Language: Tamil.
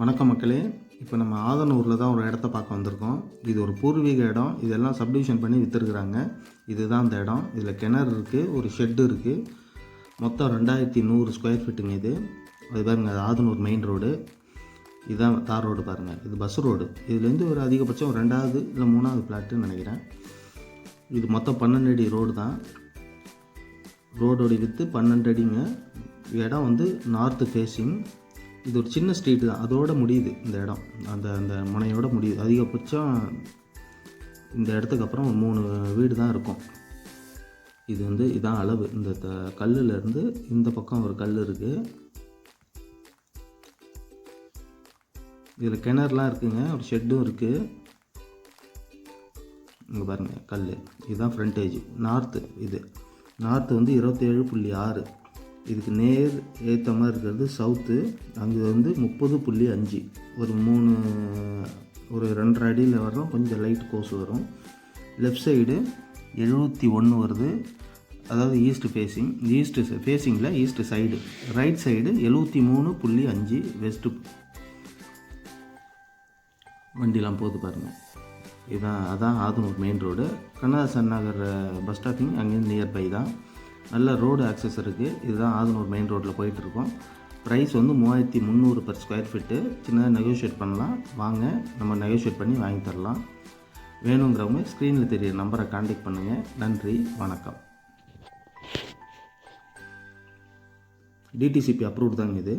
வணக்கம் மக்களே. இப்போ நம்ம ஆதனூரில் தான் ஒரு இடத்த பார்க்க வந்திருக்கோம். இது ஒரு பூர்வீக இடம். இதெல்லாம் சப்டிவிஷன் பண்ணி விற்றுருக்குறாங்க இதுதான் அந்த இடம். இதில் கிணறு இருக்குது ஒரு ஷெட்டு இருக்குது மொத்தம் ரெண்டாயிரத்தி நூறு ஸ்கொயர் ஃபீட்டுங்க இது. அது பாருங்க அது ஆதனூர் மெயின் ரோடு இதுதான் தார் ரோடு பாருங்கள் இது பஸ் ரோடு இதுலேருந்து ஒரு அதிகபட்சம் ரெண்டாவது இல்லை மூணாவது பிளாட்டுன்னு நினைக்கிறேன். இது மொத்தம் பன்னெண்டு அடி ரோடு தான். ரோடோட விற்று பன்னெண்டு அடிங்க. இடம் வந்து நார்த்து ஃபேஸிங் இது ஒரு சின்ன ஸ்ட்ரீட் தான். அதோட முடியுது இந்த இடம். அந்த அந்த முனையோட முடியுது. அதிகபட்சம் இந்த இடத்துக்கு அப்புறம் ஒரு மூணு வீடு தான் இருக்கும். இது வந்து இதான் அளவு. இந்த த- கல்லுலேருந்து இந்த பக்கம் ஒரு கல் இருக்குது இதில் கிணறுலாம் இருக்குங்க. ஒரு ஷெட்டும் இருக்குது இங்கே பாருங்கள் கல் இதுதான் ஃப்ரண்டேஜ் நார்த்து இது. நார்த்து வந்து இருபத்தேழு புள்ளி ஆறு. இதுக்கு நேர் ஏற்ற மாதிரி இருக்கிறது சவுத்து. அங்கே வந்து முப்பது புள்ளி அஞ்சு. ஒரு மூணு ஒரு ரெண்டரை அடியில் வரும் கொஞ்சம் லைட் கோஸ் வரும். லெஃப்ட் சைடு எழுபத்தி ஒன்று வருது. அதாவது ஈஸ்ட் ஃபேஸிங் ஈஸ்ட் ஃபேஸிங்கில் ஈஸ்ட் சைடு ரைட் சைடு எழுபத்தி மூணு புள்ளி அஞ்சு வெஸ்ட்டு வண்டிலாம் போகுது பாருங்கள் இதான் அதான் Athanur main road Kannadasan Nagar bus stopping அங்கேருந்து நியர்பை தான். நல்ல ரோடு ஆக்சஸ் இருக்குது இதுதான் ஆதனூர் மெயின் ரோட்டில் போயிட்டுருக்கோம். ப்ரைஸ் வந்து மூவாயிரத்தி முந்நூறு பர் ஸ்கொயர் ஃபீட்டு சின்னதாக நெகோஷியேட் பண்ணலாம். வாங்க நம்ம நெகோஷியேட் பண்ணி வாங்கி தரலாம். வேணுங்கிறவங்க ஸ்க்ரீனில் தெரியிற நம்பரை காண்டாக்ட் பண்ணுங்கள் நன்றி வணக்கம். டிடிசிபி அப்ரூவ்ட் தாங்க இது.